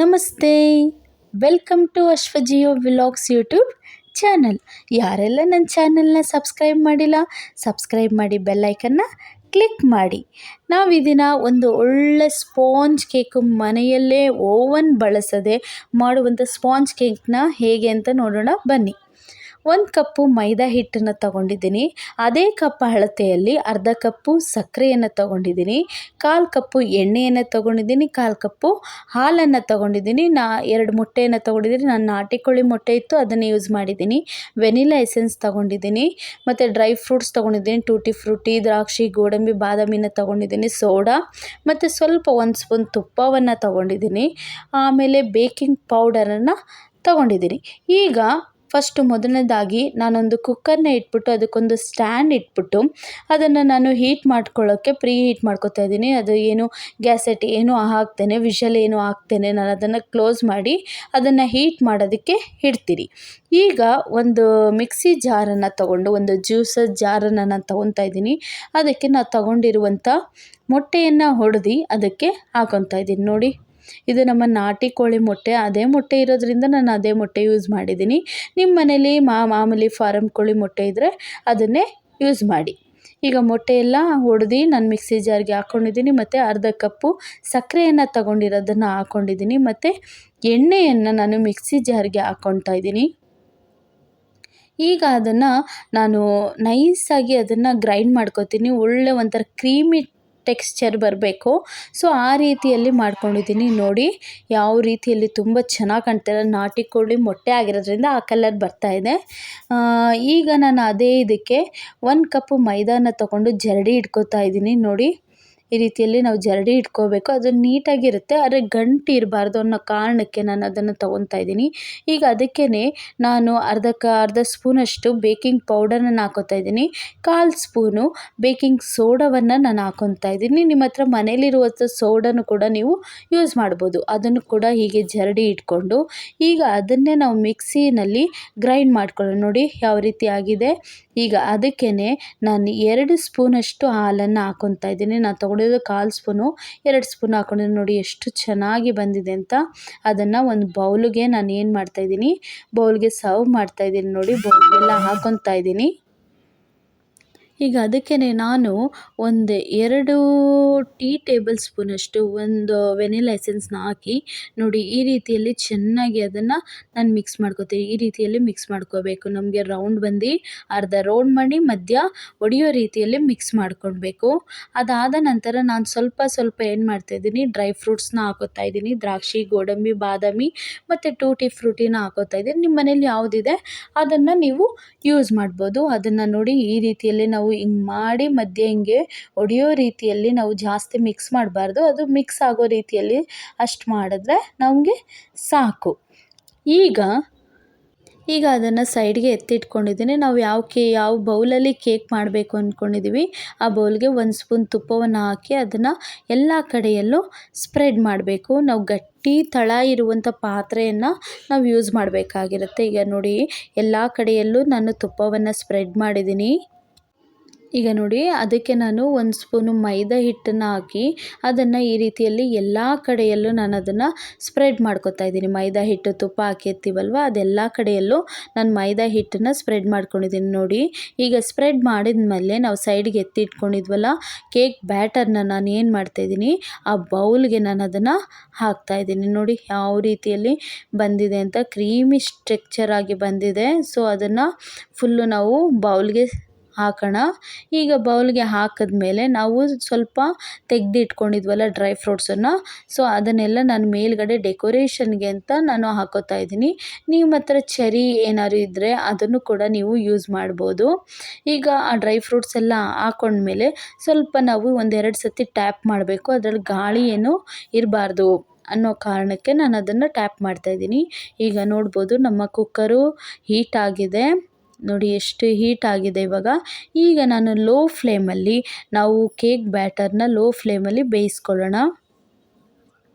ನಮಸ್ತೆ. Welcome to ಅಶ್ವಜಿಯೋ vlogs YouTube channel. ಯಾರೆಲ್ಲ ನನ್ನ ಚಾನಲ್ನ ಸಬ್ಸ್ಕ್ರೈಬ್ ಮಾಡಿಲ್ಲ, ಸಬ್ಸ್ಕ್ರೈಬ್ ಮಾಡಿ ಬೆಲ್ಲೈಕನ್ನ ಕ್ಲಿಕ್ ಮಾಡಿ. ನಾವು ಇದನ್ನ ದಿನ ಒಂದು ಒಳ್ಳೆ ಸ್ಪಾಂಜ್ ಕೇಕು ಮನೆಯಲ್ಲೇ ಓವನ್ ಬಳಸದೆ ಮಾಡುವಂಥ ಸ್ಪಾಂಜ್ ಕೇಕ್ನ ಹೇಗೆ ಅಂತ ನೋಡೋಣ ಬನ್ನಿ. ಒಂದು ಕಪ್ಪು ಮೈದಾ ಹಿಟ್ಟನ್ನು ತಗೊಂಡಿದ್ದೀನಿ. ಅದೇ ಕಪ್ ಅಳತೆಯಲ್ಲಿ ಅರ್ಧ ಕಪ್ಪು ಸಕ್ಕರೆಯನ್ನು ತಗೊಂಡಿದ್ದೀನಿ. ಕಾಲು ಕಪ್ಪು ಎಣ್ಣೆಯನ್ನು ತಗೊಂಡಿದ್ದೀನಿ. ಕಾಲು ಕಪ್ಪು ಹಾಲನ್ನು ತಗೊಂಡಿದ್ದೀನಿ. ನಾ ಎರಡು ಮೊಟ್ಟೆಯನ್ನು ತಗೊಂಡಿದ್ದೀನಿ. ನಾನು ನಾಟಿ ಕೋಳಿ ಮೊಟ್ಟೆ ಇತ್ತು, ಅದನ್ನು ಯೂಸ್ ಮಾಡಿದ್ದೀನಿ. ವೆನಿಲಾ ಎಸೆನ್ಸ್ ತಗೊಂಡಿದ್ದೀನಿ. ಮತ್ತು ಡ್ರೈ ಫ್ರೂಟ್ಸ್ ತೊಗೊಂಡಿದ್ದೀನಿ. ಟೂಟಿ ಫ್ರೂಟಿ, ದ್ರಾಕ್ಷಿ, ಗೋಡಂಬಿ, ಬಾದಾಮಿನ ತಗೊಂಡಿದ್ದೀನಿ. ಸೋಡಾ, ಮತ್ತು ಸ್ವಲ್ಪ ಒಂದು ಸ್ಪೂನ್ ತುಪ್ಪವನ್ನು ತಗೊಂಡಿದ್ದೀನಿ. ಆಮೇಲೆ ಬೇಕಿಂಗ್ ಪೌಡರನ್ನು ತಗೊಂಡಿದ್ದೀನಿ. ಈಗ ಫಸ್ಟು ಮೊದಲನೇದಾಗಿ ನಾನೊಂದು ಕುಕ್ಕರ್ನ ಇಟ್ಬಿಟ್ಟು ಅದಕ್ಕೊಂದು ಸ್ಟ್ಯಾಂಡ್ ಇಟ್ಬಿಟ್ಟು ಅದನ್ನು ನಾನು ಹೀಟ್ ಮಾಡ್ಕೊಳ್ಳೋಕ್ಕೆ ಪ್ರೀ ಹೀಟ್ ಮಾಡ್ಕೊತಾ ಇದ್ದೀನಿ. ಅದು ಏನು ಗ್ಯಾಸೆಟ್ ಏನು ಹಾಕ್ತೇನೆ ವಿಷಲ್ ಏನು ಹಾಕ್ತೇನೆ ನಾನು ಅದನ್ನು ಕ್ಲೋಸ್ ಮಾಡಿ ಅದನ್ನು ಹೀಟ್ ಮಾಡೋದಕ್ಕೆ ಇಡ್ತೀನಿ ಈಗ ಒಂದು ಮಿಕ್ಸಿ ಜಾರನ್ನು ತಗೊಂಡು, ಒಂದು ಜ್ಯೂಸರ್ ಜಾರನ್ನು ನಾನು ತೊಗೊತಾ ಇದ್ದೀನಿ. ಅದಕ್ಕೆ ನಾನು ತಗೊಂಡಿರುವಂಥ ಮೊಟ್ಟೆಯನ್ನು ಹೊಡೆದು ಅದಕ್ಕೆ ಹಾಕೊತಾ ಇದ್ದೀನಿ. ನೋಡಿ. ಇದು ನಮ್ಮ ನಾಟಿ ಕೋಳಿ ಮೊಟ್ಟೆ. ಅದೇ ಮೊಟ್ಟೆ ಇರೋದ್ರಿಂದ ನಾನು ಅದೇ ಮೊಟ್ಟೆ ಯೂಸ್ ಮಾಡಿದ್ದೀನಿ. ನಿಮ್ಮ ಮನೇಲಿ ಮಾಮೂಲಿ ಫಾರಮ್ ಕೋಳಿ ಮೊಟ್ಟೆ ಇದ್ದರೆ ಅದನ್ನೇ ಯೂಸ್ ಮಾಡಿ. ಈಗ ಮೊಟ್ಟೆ ಎಲ್ಲ ನಾನು ಮಿಕ್ಸಿ ಜಾರ್ಗೆ ಹಾಕ್ಕೊಂಡಿದ್ದೀನಿ ಮತ್ತು ಅರ್ಧ ಕಪ್ಪು ಸಕ್ಕರೆಯನ್ನು ತಗೊಂಡಿರೋದನ್ನು ಹಾಕ್ಕೊಂಡಿದ್ದೀನಿ ಮತ್ತು ಎಣ್ಣೆಯನ್ನು ನಾನು ಮಿಕ್ಸಿ ಜಾರ್ಗೆ ಹಾಕ್ಕೊತಾ ಇದ್ದೀನಿ. ಈಗ ಅದನ್ನು ನಾನು ನೈಸಾಗಿ ಅದನ್ನು ಗ್ರೈಂಡ್ ಮಾಡ್ಕೊತೀನಿ. ಒಳ್ಳೆ ಒಂಥರ ಕ್ರೀಮಿ ಟೆಕ್ಸ್ಚರ್ ಬರಬೇಕು. ಸೊ, ಆ ರೀತಿಯಲ್ಲಿ ಮಾಡ್ಕೊಂಡಿದ್ದೀನಿ. ನೋಡಿ, ಯಾವ ರೀತಿಯಲ್ಲಿ ತುಂಬ ಚೆನ್ನಾಗಿ ಕಾಣ್ತಿದೆ ನಾಟಿ ಕೋಳಿ ಮೊಟ್ಟೆ ಆಗಿರೋದ್ರಿಂದ ಆ ಕಲರ್ ಬರ್ತಾ ಇದೆ. ಈಗ ನಾನು ಅದೇ ಇದಕ್ಕೆ ಒಂದು ಕಪ್ಪು ಮೈದಾನ ತೊಗೊಂಡು ಜರಡಿ ಇಟ್ಕೋತಾ ಇದ್ದೀನಿ. ನೋಡಿ ಈ ರೀತಿಯಲ್ಲಿ ನಾವು ಜರಡಿ ಇಟ್ಕೋಬೇಕು. ಅದು ನೀಟಾಗಿರುತ್ತೆ. ಆದರೆ ಗಂಟು ಇರಬಾರ್ದು ಅನ್ನೋ ಕಾರಣಕ್ಕೆ ನಾನು ಅದನ್ನು ತೊಗೊತಾ ಇದ್ದೀನಿ. ಈಗ ಅದಕ್ಕೇ ನಾನು ಅರ್ಧಕ್ಕೆ ಅರ್ಧ ಸ್ಪೂನಷ್ಟು ಬೇಕಿಂಗ್ ಪೌಡರನ್ನು ಹಾಕೋತಾ ಇದ್ದೀನಿ. ಕಾಲು ಸ್ಪೂನು ಬೇಕಿಂಗ್ ಸೋಡಾವನ್ನು ನಾನು ಹಾಕೊತಾ ಇದ್ದೀನಿ. ನಿಮ್ಮ ಹತ್ರ ಮನೇಲಿರುವಂಥ ಸೋಡಾನು ಕೂಡ ನೀವು ಯೂಸ್ ಮಾಡ್ಬೋದು. ಅದನ್ನು ಕೂಡ ಹೀಗೆ ಜರಡಿ ಇಟ್ಕೊಂಡು ಈಗ ಅದನ್ನೇ ನಾವು ಮಿಕ್ಸಿನಲ್ಲಿ ಗ್ರೈಂಡ್ ಮಾಡ್ಕೊಳ್ಳೋಣ. ನೋಡಿ ಯಾವ ರೀತಿ ಆಗಿದೆ. ಈಗ ಅದಕ್ಕೇ ನಾನು ಎರಡು ಸ್ಪೂನಷ್ಟು ಹಾಲನ್ನು ಹಾಕೊತಾ ಇದ್ದೀನಿ. ನಾನು ತೊಗೊಂಡಿದ್ದು ಕಾಲು ಸ್ಪೂನು, ಎರಡು ಸ್ಪೂನ್ ಹಾಕ್ಕೊಂಡಿದ್ದೀನಿ ನೋಡಿ ಎಷ್ಟು ಚೆನ್ನಾಗಿ ಬಂದಿದೆ ಅಂತ. ಅದನ್ನು ಒಂದು ಬೌಲ್ಗೆ ನಾನು ಏನು ಮಾಡ್ತಾಯಿದ್ದೀನಿ ಬೌಲ್ಗೆ ಸರ್ವ್ ಮಾಡ್ತಾಯಿದ್ದೀನಿ ನೋಡಿ, ಬೌಲ್ಗೆಲ್ಲ ಹಾಕೊತಾ ಇದ್ದೀನಿ. ಈಗ ಅದಕ್ಕೇ ನಾನು ಒಂದು ಎರಡು ಟೀ ಟೇಬಲ್ ಸ್ಪೂನಷ್ಟು ಒಂದು ವೆನಿಲಾ ಎಸೆನ್ಸ್ನ ಹಾಕಿ ನೋಡಿ ಈ ರೀತಿಯಲ್ಲಿ ಚೆನ್ನಾಗಿ ಅದನ್ನು ನಾನು ಮಿಕ್ಸ್ ಮಾಡ್ಕೋತೀನಿ. ಈ ರೀತಿಯಲ್ಲಿ ಮಿಕ್ಸ್ ಮಾಡ್ಕೋಬೇಕು. ನಮಗೆ ರೌಂಡ್ ಬಂದು ಅರ್ಧ ರೌಂಡ್ ಮಾಡಿ ಮಧ್ಯ ಒಡೆಯೋ ರೀತಿಯಲ್ಲಿ ಮಿಕ್ಸ್ ಮಾಡ್ಕೊಳ್ಬೇಕು. ಅದಾದ ನಂತರ ನಾನು ಸ್ವಲ್ಪ ಸ್ವಲ್ಪ ಏನು ಮಾಡ್ತಾಯಿದ್ದೀನಿ ಡ್ರೈ ಫ್ರೂಟ್ಸ್ನ ಹಾಕೋತಾ ಇದ್ದೀನಿ. ದ್ರಾಕ್ಷಿ, ಗೋಡಂಬಿ, ಬಾದಾಮಿ ಮತ್ತು ಟೂಟಿ ಫ್ರೂಟಿನ ಹಾಕೋತಾ ಇದ್ದೀನಿ. ನಿಮ್ಮ ಮನೇಲಿ ಯಾವುದಿದೆ ಅದನ್ನು ನೀವು ಯೂಸ್ ಮಾಡ್ಬೋದು. ಅದನ್ನು ನೋಡಿ ಈ ರೀತಿಯಲ್ಲಿ ನಾವು ಹಿಂಗೆ ಮಾಡಿ ಮಧ್ಯೆ ಹಿಂಗೆ ಒಡೆಯೋ ರೀತಿಯಲ್ಲಿ ನಾವು ಜಾಸ್ತಿ ಮಿಕ್ಸ್ ಮಾಡಬಾರ್ದು. ಅದು ಮಿಕ್ಸ್ ಆಗೋ ರೀತಿಯಲ್ಲಿ ಅಷ್ಟು ಮಾಡಿದ್ರೆ ನಮಗೆ ಸಾಕು. ಈಗ ಈಗ ಅದನ್ನು ಸೈಡ್ಗೆ ಎತ್ತಿಟ್ಕೊಂಡಿದ್ದೀನಿ. ನಾವು ಯಾವ ಕೇ, ಯಾವ ಬೌಲಲ್ಲಿ ಕೇಕ್ ಮಾಡಬೇಕು ಅಂದ್ಕೊಂಡಿದ್ದೀವಿ ಆ ಬೌಲ್ಗೆ ಒಂದು ಸ್ಪೂನ್ ತುಪ್ಪವನ್ನು ಹಾಕಿ ಅದನ್ನು ಎಲ್ಲ ಕಡೆಯಲ್ಲೂ ಸ್ಪ್ರೆಡ್ ಮಾಡಬೇಕು. ನಾವು ಗಟ್ಟಿ ತಳ ಇರುವಂಥ ಪಾತ್ರೆಯನ್ನು ನಾವು ಯೂಸ್ ಮಾಡಬೇಕಾಗಿರುತ್ತೆ. ಈಗ ನೋಡಿ, ಎಲ್ಲ ಕಡೆಯಲ್ಲೂ ನಾನು ತುಪ್ಪವನ್ನು ಸ್ಪ್ರೆಡ್ ಮಾಡಿದ್ದೀನಿ ಈಗ ನೋಡಿ, ಅದಕ್ಕೆ ನಾನು ಒಂದು ಸ್ಪೂನು ಮೈದಾ ಹಿಟ್ಟನ್ನು ಹಾಕಿ ಅದನ್ನು ಈ ರೀತಿಯಲ್ಲಿ ಎಲ್ಲ ಕಡೆಯಲ್ಲೂ ನಾನು ಅದನ್ನು ಸ್ಪ್ರೆಡ್ ಮಾಡ್ಕೊತಾ ಇದ್ದೀನಿ. ಮೈದಾ ಹಿಟ್ಟು ತುಪ್ಪ ಹಾಕಿರ್ತೀವಲ್ವ, ಅದೆಲ್ಲ ಕಡೆಯಲ್ಲೂ ನಾನು ಮೈದಾ ಹಿಟ್ಟನ್ನು ಸ್ಪ್ರೆಡ್ ಮಾಡ್ಕೊಂಡಿದ್ದೀನಿ. ನೋಡಿ, ಈಗ ಸ್ಪ್ರೆಡ್ ಮಾಡಿದ ಮೇಲೆ ನಾವು ಸೈಡ್ಗೆ ಎತ್ತಿಟ್ಕೊಂಡಿದ್ವಲ್ಲ, ಕೇಕ್ ಬ್ಯಾಟರ್ನ ನಾನು ಏನು ಮಾಡ್ತಾಯಿದ್ದೀನಿ ಆ ಬೌಲ್ಗೆ ನಾನು ಅದನ್ನು ಹಾಕ್ತಾಯಿದ್ದೀನಿ ನೋಡಿ, ಯಾವ ರೀತಿಯಲ್ಲಿ ಬಂದಿದೆ ಅಂತ, ಕ್ರೀಮಿ ಸ್ಟ್ರಕ್ಚರ್ ಆಗಿ ಬಂದಿದೆ. ಸೊ, ಅದನ್ನು ಫುಲ್ಲು ನಾವು ಬೌಲ್ಗೆ ಹಾಕೋಣ. ಈಗ ಬೌಲ್ಗೆ ಹಾಕಿದ್ಮೇಲೆ ನಾವು ಸ್ವಲ್ಪ ತೆಗೆದಿಟ್ಕೊಂಡಿದ್ವಲ್ಲ ಡ್ರೈ ಫ್ರೂಟ್ಸನ್ನು ಸೊ ಅದನ್ನೆಲ್ಲ ನಾನು ಮೇಲ್ಗಡೆ ಡೆಕೋರೇಷನ್ಗೆ ಅಂತ ನಾನು ಹಾಕೋತಾ ಇದ್ದೀನಿ. ನಿಮ್ಮ ಹತ್ರ ಚೆರಿ ಏನಾದ್ರು ಇದ್ದರೆ ಅದನ್ನು ಕೂಡ ನೀವು ಯೂಸ್ ಮಾಡ್ಬೋದು. ಈಗ ಆ ಡ್ರೈ ಫ್ರೂಟ್ಸ್ ಎಲ್ಲ ಹಾಕೊಂಡ್ಮೇಲೆ ಸ್ವಲ್ಪ ನಾವು ಒಂದೆರಡು ಸತಿ ಟ್ಯಾಪ್ ಮಾಡಬೇಕು. ಅದರಲ್ಲಿ ಗಾಳಿ ಏನು ಇರಬಾರ್ದು ಅನ್ನೋ ಕಾರಣಕ್ಕೆ ನಾನು ಅದನ್ನು ಟ್ಯಾಪ್ ಮಾಡ್ತಾಯಿದ್ದೀನಿ ಈಗ ನೋಡ್ಬೋದು ನಮ್ಮ ಕುಕ್ಕರು ಹೀಟ್ ಆಗಿದೆ. ನೋಡಿ ಎಷ್ಟು ಹೀಟ್ ಆಗಿದೆ ಇವಾಗ. ಈಗ ನಾನು ಲೋ ಫ್ಲೇಮಲ್ಲಿ ನಾವು ಕೇಕ್ ಬ್ಯಾಟರ್ನ ಲೋ ಫ್ಲೇಮಲ್ಲಿ ಬೇಯಿಸ್ಕೊಳ್ಳೋಣ.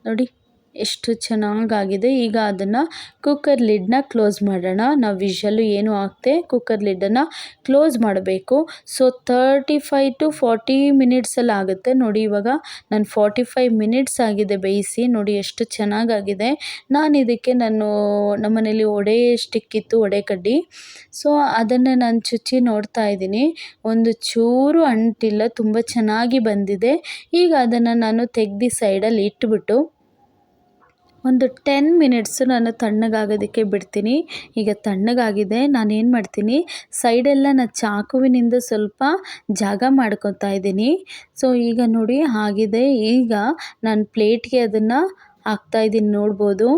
ನೋಡಿ. ಎಷ್ಟು ಚೆನ್ನಾಗಾಗಿದೆ. ಈಗ ಅದನ್ನು ಕುಕ್ಕರ್ ಲಿಡ್ನ ಕ್ಲೋಸ್ ಮಾಡೋಣ. ನಾವು ವಿಷಲ್ಲು ಏನು ಹಾಕ್ದೆ ಕುಕ್ಕರ್ ಲಿಡ್ಡನ್ನು ಕ್ಲೋಸ್ ಮಾಡಬೇಕು. So thirty five to forty ಮಿನಿಟ್ಸಲ್ಲಿ ಆಗುತ್ತೆ. ನೋಡಿ ಇವಾಗ ನಾನು ಫಾರ್ಟಿ ಫೈವ್ ಮಿನಿಟ್ಸ್ ಆಗಿದೆ ಬೇಯಿಸಿ. ನೋಡಿ ಎಷ್ಟು ಚೆನ್ನಾಗಾಗಿದೆ. ನಾನು ಇದಕ್ಕೆ ನಾನು ನಮ್ಮನೇಲಿ ಒಡೆ ಸ್ಟಿಕ್ ಇತ್ತು ಒಡೆ ಕಡ್ಡಿ. ಸೊ ಅದನ್ನು ನಾನು ಚುಚ್ಚಿ ನೋಡ್ತಾ ಇದ್ದೀನಿ. ಒಂದು ಚೂರು ಅಂಟಿಲ್ಲ, ತುಂಬ ಚೆನ್ನಾಗಿ ಬಂದಿದೆ. ಈಗ ಅದನ್ನು ನಾನು ತೆಗ್ದು ಸೈಡಲ್ಲಿ ಇಟ್ಬಿಟ್ಟು ಒಂದು ಟೆನ್ ಮಿನಿಟ್ಸು ನಾನು ತಣ್ಣಗಾಗೋದಕ್ಕೆ ಬಿಡ್ತೀನಿ. ಈಗ ತಣ್ಣಗಾಗಿದೆ ನಾನು ಏನು ಮಾಡ್ತೀನಿ? ಸೈಡೆಲ್ಲ ನಾನು ಚಾಕುವಿನಿಂದ ಸ್ವಲ್ಪ ಜಾಗ ಮಾಡ್ಕೊತಾ ಇದ್ದೀನಿ. ಸೊ ಈಗ ನೋಡಿ ಆಗಿದೆ. ಈಗ ನಾನು ಪ್ಲೇಟ್ಗೆ ಅದನ್ನು ಹಾಕ್ತಾಯಿದ್ದೀನಿ ನೋಡ್ಬೋದು.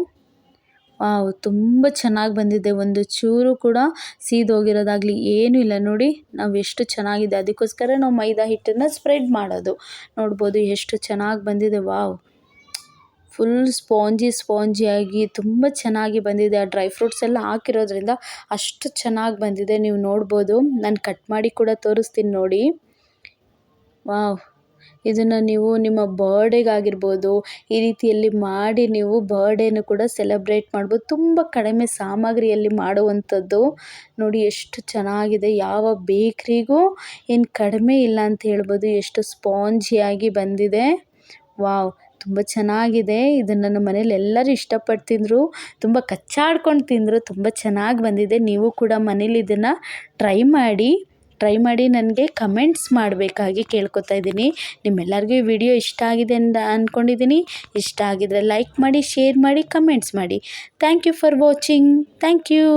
ವಾವ್, ತುಂಬ ಚೆನ್ನಾಗಿ ಬಂದಿದೆ. ಒಂದು ಚೂರು ಕೂಡ ಸೀದೋಗಿರೋದಾಗಲಿ ಏನೂ ಇಲ್ಲ. ನೋಡಿ, ನಾವು ಎಷ್ಟು ಚೆನ್ನಾಗಿದೆ. ಅದಕ್ಕೋಸ್ಕರ ನಾವು ಮೈದಾ ಹಿಟ್ಟನ್ನು ಸ್ಪ್ರೆಡ್ ಮಾಡೋದು. ನೋಡ್ಬೋದು ಎಷ್ಟು ಚೆನ್ನಾಗಿ ಬಂದಿದೆ. ವಾವ್. ಫುಲ್ ಸ್ಪಾಂಜಿ ಸ್ಪಾಂಜಿಯಾಗಿ ತುಂಬ ಚೆನ್ನಾಗಿ ಬಂದಿದೆ. ಆ ಡ್ರೈ ಫ್ರೂಟ್ಸ್ ಎಲ್ಲ ಹಾಕಿರೋದ್ರಿಂದ ಅಷ್ಟು ಚೆನ್ನಾಗಿ ಬಂದಿದೆ. ನೀವು ನೋಡ್ಬೋದು. ನಾನು ಕಟ್ ಮಾಡಿ ಕೂಡ ತೋರಿಸ್ತೀನಿ ನೋಡಿ. ವಾವ್. ಇದನ್ನು ನೀವು ನಿಮ್ಮ ಬರ್ಡೇಗಾಗಿರ್ಬೋದು ಈ ರೀತಿಯಲ್ಲಿ ಮಾಡಿ ನೀವು ಬರ್ಡೇನು ಕೂಡ ಸೆಲೆಬ್ರೇಟ್ ಮಾಡ್ಬೋದು. ತುಂಬ ಕಡಿಮೆ ಸಾಮಗ್ರಿಯಲ್ಲಿ ಮಾಡುವಂಥದ್ದು. ನೋಡಿ ಎಷ್ಟು ಚೆನ್ನಾಗಿದೆ. ಯಾವ ಬೇಕ್ರಿಗೂ ಏನು ಕಡಿಮೆ ಇಲ್ಲ ಅಂತ ಹೇಳ್ಬೋದು. ಎಷ್ಟು ಸ್ಪಾಂಜಿಯಾಗಿ ಬಂದಿದೆ. ವಾವ್. ತುಂಬ ಚೆನ್ನಾಗಿದೆ. ಇದನ್ನು ನಮ್ಮ ಮನೇಲಿ ಎಲ್ಲರೂ ಇಷ್ಟಪಟ್ಟು ತಿಂದರು ತುಂಬ ಕಚ್ಚಾಡ್ಕೊಂಡು ತಿಂದರು. ತುಂಬ ಚೆನ್ನಾಗಿ ಬಂದಿದೆ. ನೀವು ಕೂಡ ಮನೇಲಿ ಇದನ್ನು ಟ್ರೈ ಮಾಡಿ ಟ್ರೈ ಮಾಡಿ ನನಗೆ ಕಮೆಂಟ್ಸ್ ಮಾಡಬೇಕಾಗಿ ಕೇಳ್ಕೊತಾ ಇದ್ದೀನಿ. ನಿಮ್ಮೆಲ್ಲರಿಗೂ ಈ ವಿಡಿಯೋ ಇಷ್ಟ ಆಗಿದೆ ಅಂತ ಅಂದ್ಕೊಂಡಿದ್ದೀನಿ ಇಷ್ಟ ಆಗಿದರೆ ಲೈಕ್ ಮಾಡಿ, ಶೇರ್ ಮಾಡಿ, ಕಮೆಂಟ್ಸ್ ಮಾಡಿ. Thank you for watching. Thank you.